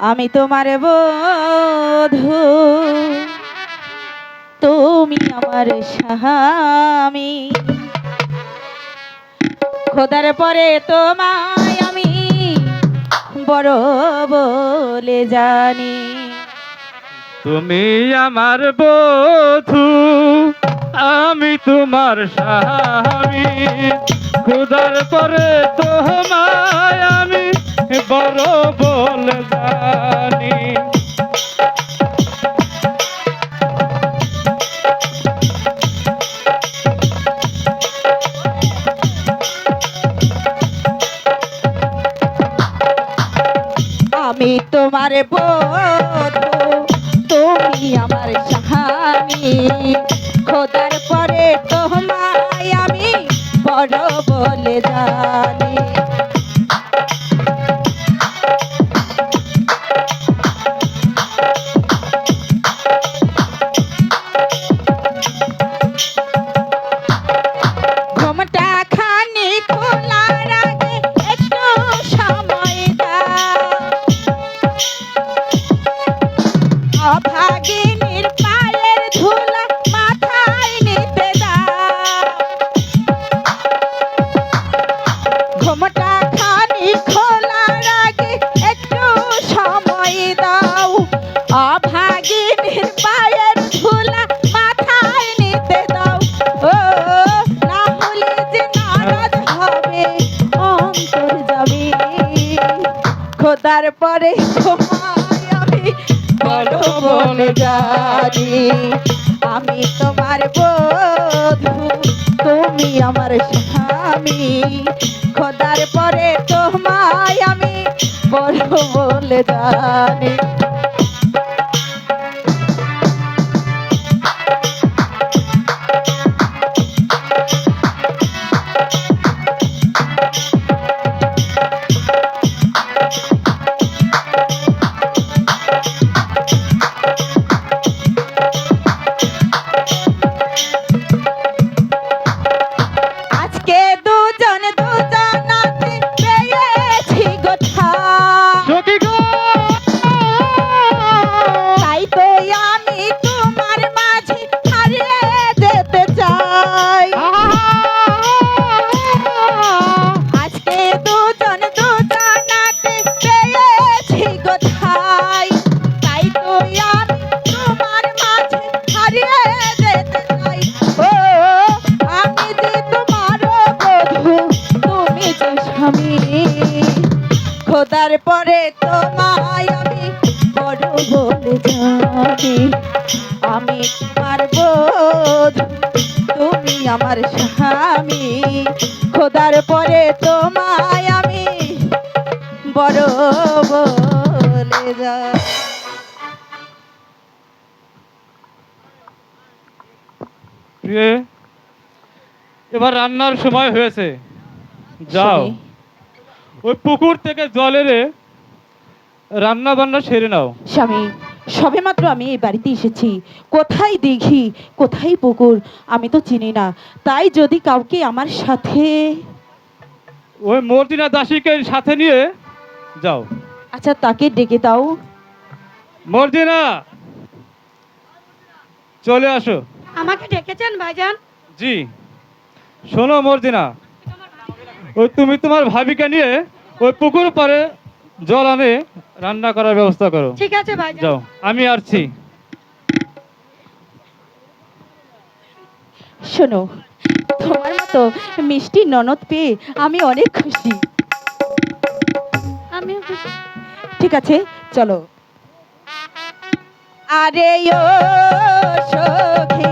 আমি তোমার বধু তুমি আমার স্বামী। খোদার পরে তোমায় আমি বড় বলে জানি। তুমি আমার বধু আমি তোমার স্বামী। খুদার পরে তোমায় আমি তোমার বধু তুমি আমার স্বামী খোদার পরে তোমায় অভাগিনীর পায়ের ধুলা মাথায় নিতে দাও। ও, না হলে যে নারাজ হবে, অন্তর যাবে। খোদার পরে তোমায় আমি বড় বলে জানি আমি তোমার বধু, তুমি আমার স্বামী। খোদার পরে তোমায় আমি বড় বলে জানি যে খোদার পরে তোমায় আমি বড় বলে জানি। আমি তোমার বধূ তুমি আমার স্বামী। খোদার পরে তোমায় আমি বড় বলে জানি। প্রিয়ে এবার রান্নার সময় হয়েছে। যাও। ওই পুকুর থেকে জল এনে রান্না বান্না সেরে নাও। স্বামী সবেমাত্র আমি এই বাড়িতে এসেছি। কোথায় দিঘি কোথায় পুকুর আমি তো চিনি না। তাই যদি কাউকে আমার সাথে ওই মর্দিনা দাসীকে সাথে নিয়ে যাও। আচ্ছা তাকে ডেকে দাও। মর্দিনা চলে আসো। আমাকে ডেকেছেন ভাইজান? জি। শোনো মর্দিনা ওই তুমি তোমার ভাবিকে নিয়ে ওই পুকুর পারে জল আনে রান্না করার ব্যবস্থা করো। ঠিক আছে ভাইজান। যাও আমি আসছি। শোনো তোমার মতো মিষ্টি ননদ পেয়ে আমি অনেক খুশি। আমিও খুশি। ঠিক আছে চলো। আরে ও সখী